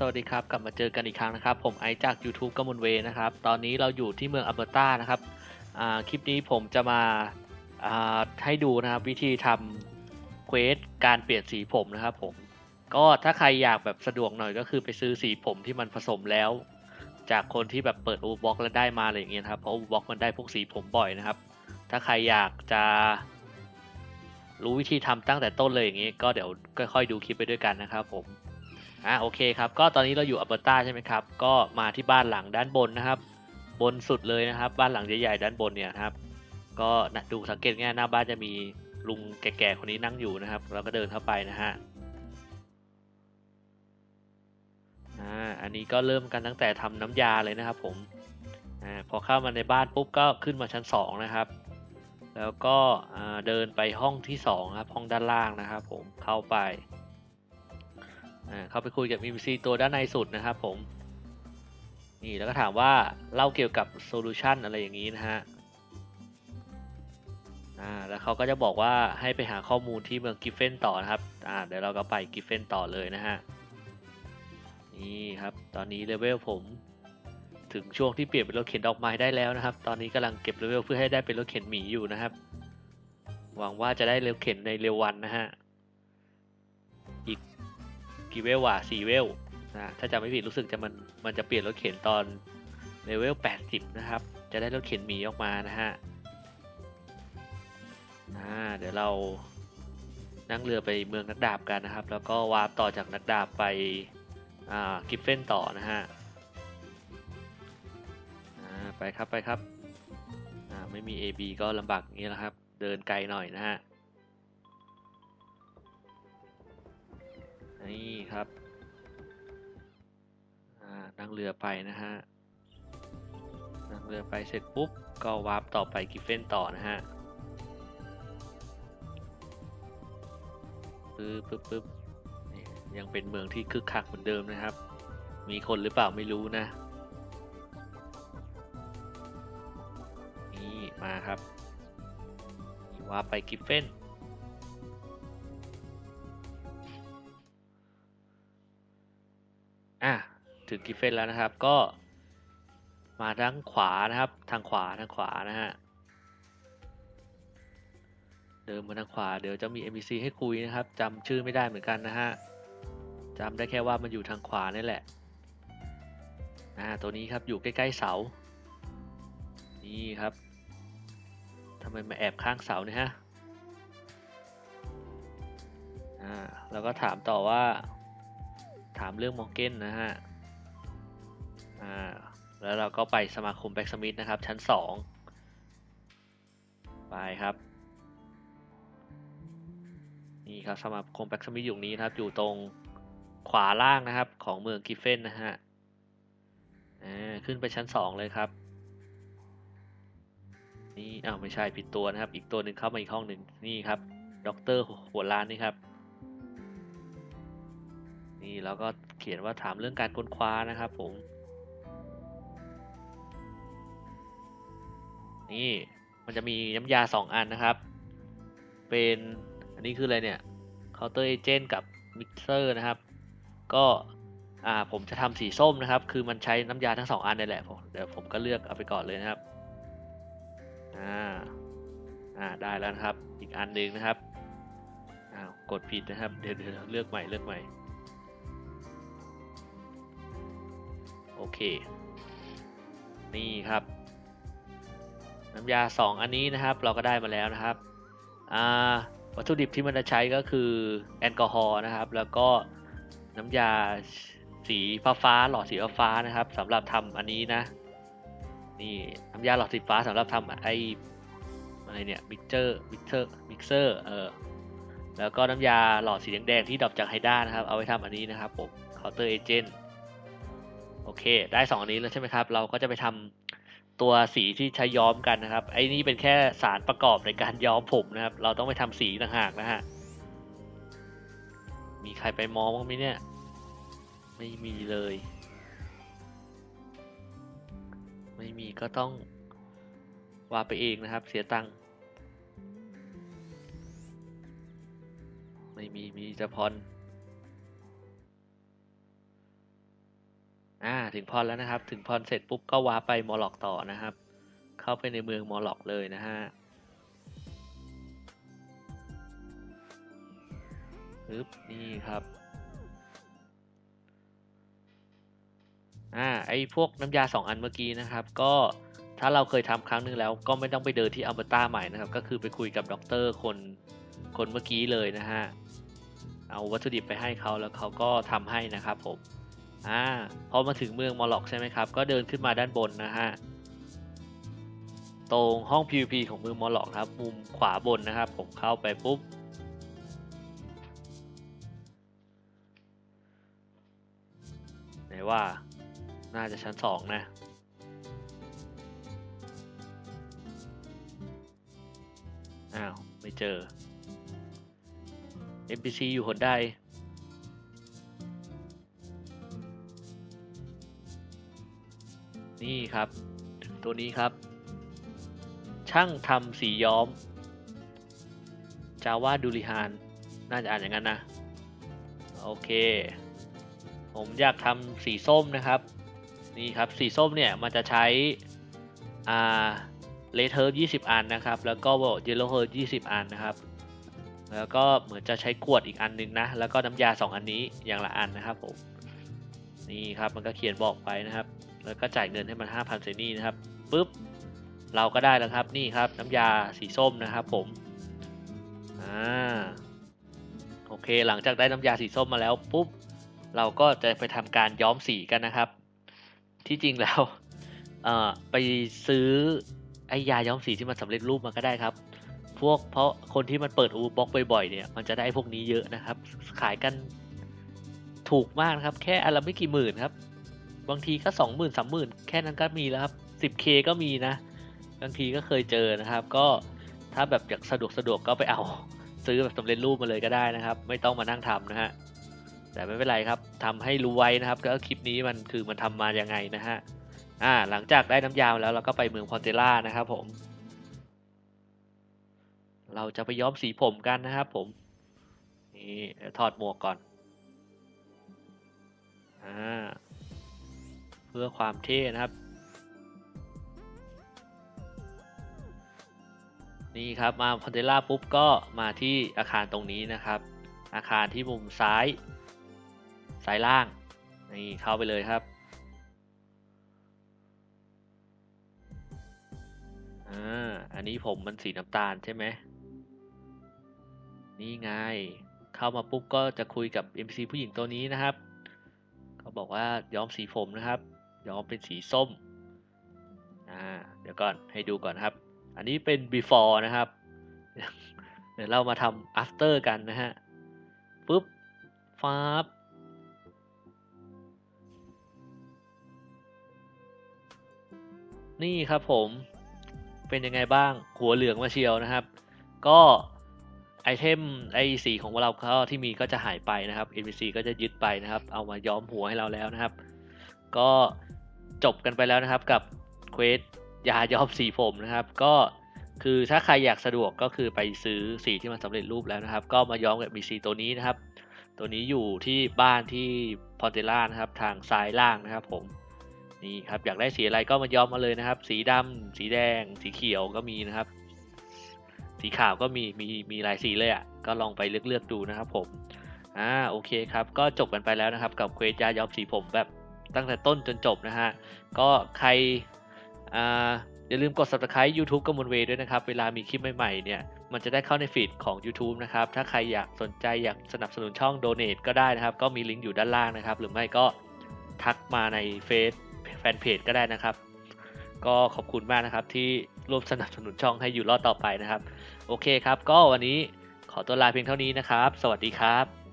สวัสดีครับ กลับมาเจอกันอีกครั้งนะครับ ผมไอจาก YouTube กมลเวนะครับ ตอนนี้เราอยู่ที่เมืองอัลเบอร์ตานะครับคลิปนี้ผมจะมาให้ดูนะครับ วิธีทำเควสการเปลี่ยนสีผมนะครับผม ก็ถ้าใครอยากแบบสะดวกหน่อยก็คือไปซื้อสีผมที่มันผสมแล้ว จากคนที่แบบเปิดอูบ็อกแล้วได้มาอะไรอย่างเงี้ยครับ เพราะอูบ็อกมันได้พวกสีผมบ่อยนะครับ ถ้าใครอยากจะรู้วิธีทำตั้งแต่ต้นเลยอย่างนี้ ก็เดี๋ยวค่อยๆดูคลิปไปด้วยกันนะครับผม อ่าโอเคครับ ก็ตอนนี้เราอยู่อัลเบอร์ตาใช่ไหมครับ ก็มาที่บ้านหลังด้านบนนะครับ บนสุดเลยนะครับ บ้านหลังใหญ่ๆด้านบนเนี่ยครับ ก็นะดูสังเกตง่ายหน้าบ้านจะมีลุงแก่ๆคนนี้นั่งอยู่นะครับ เราก็เดินเข้าไปนะฮะอ่าอันนี้ก็เริ่มกันตั้งแต่ทำน้ำยาเลยนะครับผมอ่าพอเข้ามาในบ้านปุ๊บก็ขึ้นมาชั้นสองนะครับ แล้วก็เดินไปห้องที่สองครับห้องด้านล่างนะครับ ผมเข้าไป เข้าไปคุยกับ MVC ตัวด้านในสุดนะครับผม นี่แล้วก็ถามว่าเล่าเกี่ยวกับโซลูชันอะไรอย่างนี้นะฮะอ่าแล้วเขาก็จะบอกว่าให้ไปหาข้อมูลที่เมืองกิฟเฟนต่อนะครับอ่าเดี๋ยวเราก็ไปกิฟเฟนต่อเลยนะฮะนี่ครับตอนนี้เลเวลผม ถึงช่วงที่เปลี่ยนเป็นรถเข็นดอกไม้ได้แล้วนะครับ ตอนนี้กำลังเก็บเลเวลเพื่อให้ได้เป็นรถเข็นหมีอยู่นะครับ หวังว่าจะได้รถเข็นในเร็ววันนะฮะ กี่เวลว่ะสี่เวลนะถ้าจำไม่ผิดรู้สึกจะมันมันจะเปลี่ยนรถเข็นตอนเลเวลแปดสิบนะครับ จะได้รถเข็นหมีออกมานะฮะอ่าเดี๋ยวเรานั่งเรือไปเมืองนักดาบกันนะครับ แล้วก็วาร์ปต่อจากนักดาบไปอ่ากิฟเฟนต่อนะฮะอ่าไปครับไปครับอ่าไม่มี AB ก็ลำบากอย่างนี้แหละครับ เดินไกลหน่อยนะฮะ นี่ครับนั่งเรือไปนะฮะนั่งเรือไปเสร็จปุ๊บ ก็วาร์ปต่อไปกิฟเฟนต่อนะฮะปึ๊บปึ๊บปึ๊บยังเป็นเมืองที่คึกคักเหมือนเดิมนะครับ มีคนหรือเปล่าไม่รู้นะ นี่มาครับว่าไปกิฟเฟน ถึงกิฟเฟนแล้วนะครับ ก็มาทางขวานะครับ ทางขวาทางขวานะฮะเดินมาทางขวาเดี๋ยวจะมี NPC ให้คุยนะครับจำชื่อไม่ได้เหมือนกันนะฮะจำได้แค่ว่ามันอยู่ทางขวานี่แหละอ่าตัวนี้ครับอยู่ใกล้ๆเสา นี่ครับทำไมมาแอบข้างเสาเนี่ยฮะอ่าแล้วก็ถามต่อว่า ถามเรื่องมองเก้นนะฮะ อ่าแล้วเราก็ไปสมาคมแบ็กสมิธนะครับ ชั้นสองไปครับ นี่ครับสมาคมแบ็กสมิธอยู่นี้นะครับ อยู่ตรงขวาล่างนะครับ ของเมืองกิฟเฟนนะฮะอ่าขึ้นไปชั้นสองเลยครับ นี่อ้าวไม่ใช่ผิดตัวนะครับ อีกตัวหนึ่งเข้ามาอีกห้องหนึ่งนี่ครับด็อกเตอร์หัวล้านนี่ครับ นี่แล้วก็เขียนว่าถามเรื่องการค้นคว้านะครับผม นี่มันจะมีน้ำยาสองอันนะครับ เป็นอันนี้คืออะไรเนี่ยเคาน์เตอร์เอเจนต์กับมิกเซอร์นะครับ ก็อ่าผมจะทำสีส้มนะครับ คือมันใช้น้ำยาทั้งสองอันนี่แหละผมเดี๋ยวผมก็เลือกเอาไปก่อนเลยนะครับอ่าอ่าได้แล้วนะครับ อีกอันหนึ่งนะครับอ้าวกดผิดนะครับเดี๋ยวเลือกใหม่เลือกใหม่โอเค นี่ครับ น้ำยาสองอันนี้นะครับ เราก็ได้มาแล้วนะครับอ่าวัตถุดิบที่มันจะใช้ก็คือแอลกอฮอล์นะครับ แล้วก็น้ำยาสีฟ้าฟ้าหลอดสีฟ้าฟ้านะครับสำหรับทำอันนี้นะ นี่น้ำยาหลอดสีฟ้าสำหรับทำไออะไรเนี่ยมิกเจอร์มิกเซอร์มิกเซอร์เออแล้วก็น้ำยาหลอดสีแดงๆที่ดรอปจากไฮด้านะครับ เอาไว้ทำอันนี้นะครับผมเคาน์เตอร์เอเจนต์โอเค ได้สองอันนี้แล้วใช่ไหมครับ เราก็จะไปทำ ตัวสีที่ใช้ย้อมกันนะครับ ไอ้นี่เป็นแค่สารประกอบในการย้อมผมนะครับ เราต้องไปทำสีต่างหากนะฮะ มีใครไปมองบ้างไหมเนี่ย ไม่มีเลย ไม่มีก็ต้องวาไปเองนะครับ เสียตังค์ ไม่มีมีจะพร อ่าถึงพรแล้วนะครับ ถึงพรเสร็จปุ๊บก็ว้าไปมอลล็อกต่อนะครับ เข้าไปในเมืองมอลล็อกเลยนะฮะปึ๊บนี่ครับอ่าไอพวกน้ำยาสองอันเมื่อกี้นะครับ ก็ถ้าเราเคยทำครั้งหนึงแล้ว ก็ไม่ต้องไปเดินที่อัลเบอร์ตาใหม่นะครับ ก็คือไปคุยกับด็อกเตอร์คนคนเมื่อกี้เลยนะฮะ เอาวัตถุดิบไปให้เขาแล้วเขาก็ทำให้นะครับผม อ่าพอมาถึงเมืองมอลล็อกใช่ไหมครับ ก็เดินขึ้นมาด้านบนนะฮะ ตรงห้อง PVP ของเมืองมอลล็อกครับ มุมขวาบนนะครับ ผมเข้าไปปุ๊บ ไหนว่า น่าจะชั้นสองนะอ้าว ไม่เจอ NPC อยู่หนใด นี่ครับ ตัวนี้ครับ ช่างทำสีย้อม จาวาดูริฮาน น่าจะอ่านอย่างนั้นนะ โอเค ผมอยากทำสีส้มนะครับ นี่ครับ สีส้มเนี่ย มันจะใช้อ่าเลเทอร์ยี่สิบอันนะครับ แล้วก็เยลโลเฮิร์ยี่สิบอันนะครับ แล้วก็เหมือนจะใช้ขวดอีกอันนึงนะ แล้วก็น้ำยาสองอันนี้อย่างละอันนะครับผม นี่ครับมันก็เขียนบอกไปนะครับ แล้วก็จ่ายเงินให้มัน5,000เซนี่นะครับปุ๊บเราก็ได้แล้วครับนี่ครับน้ำยาสีส้มนะครับผมอ่าโอเคหลังจากได้น้ำยาสีส้มมาแล้วปุ๊บเราก็จะไปทำการย้อมสีกันนะครับ ที่จริงแล้วเอ่อไปซื้อไอ้ยาย้อมสีที่มันสำเร็จรูปมาก็ได้ครับ พวกเพราะคนที่มันเปิดอูบ็อกบ่อยๆเนี่ยมันจะได้พวกนี้เยอะนะครับ ขายกัน ถูกมากครับ แค่อันละไม่กี่หมื่นครับ บางทีก็สองหมื่นสามหมื่นแค่นั้นก็มีแล้วครับสิบเคก็มีนะ บางทีก็เคยเจอนะครับ ก็ถ้าแบบอยากสะดวกสะดวกก็ไปเอา ซื้อแบบสำเร็จรูปมาเลยก็ได้นะครับ ไม่ต้องมานั่งทำนะฮะแต่ไม่เป็นไรครับทำให้รู้ไว้นะครับก็คลิปนี้มันคือมันทำมายังไงนะฮะอ่าหลังจากได้น้ำยามแล้วเราก็ไปเมืองพอนเตล่านะครับผมเราจะไปย้อมสีผมกันนะครับผม นี่ถอดหมวกก่อน เพื่อความเท่นะครับ นี่ครับมาพอนเทล่าปุ๊บก็มาที่อาคารตรงนี้นะครับ อาคารที่มุมซ้าย ซ้ายล่าง นี่เข้าไปเลยครับอ่าอันนี้ผมมันสีน้ำตาลใช่ไหมนี่ไง เข้ามาปุ๊บก็จะคุยกับ MC ผู้หญิงตัวนี้นะครับ บอกว่าย้อมสีผมนะครับ ย้อมเป็นสีส้มอ่าเดี๋ยวก่อนให้ดูก่อนครับ อันนี้เป็น before นะครับ เดี๋ยวเรามาทำ after กันนะฮะปุ๊บฟ้าบนี่ครับผมเป็นยังไงบ้างหัวเหลืองมาเชียวนะครับ ก็ ไอเทมไอสีของเราเขาที่มีก็จะหายไปนะครับ NPC ก็จะยึดไปนะครับ เอามาย้อมหัวให้เราแล้วนะครับ ก็จบกันไปแล้วนะครับกับเควสยาย้อมสีผมนะครับ ก็คือถ้าใครอยากสะดวกก็คือไปซื้อสีที่มันสำเร็จรูปแล้วนะครับ ก็มาย้อมกับ BC ตัวนี้นะครับ ตัวนี้อยู่ที่บ้านที่พอนเตล่านะครับ ทางซ้ายล่างนะครับ ผมนี่ครับอยากได้สีอะไรก็มาย้อมมาเลยนะครับ สีดำสีแดง สีเขียวก็มีนะครับ สีขาวก็มีมีมีหลายสีเลยอะ่ะก็ลองไปเลือกเลือกดูนะครับผมอ่าโอเคครับ ก็จบกันไปแล้วนะครับ กับเควสยาย้อมสีผมแบบตั้งแต่ต้นจนจบนะฮะ ก็ใครอ่าอย่าลืมกด subscribe YouTube กมลเวด้วยนะครับ เวลามีคลิปใหม่ๆเนี่ย มันจะได้เข้าในฟีดของ YouTube นะครับ ถ้าใครอยากสนใจอยากสนับสนุนช่อง Donate ก็ได้นะครับ ก็มีลิงก์อยู่ด้านล่างนะครับ หรือไม่ก็ทักมาในเฟซแฟนเพจก็ได้นะครับ ก็ขอบคุณมากนะครับที่ ร่วมสนับสนุนช่องให้อยู่รอดต่อไปนะครับ โอเคครับ ก็วันนี้ขอตัวลาเพียงเท่านี้นะครับ สวัสดีครับ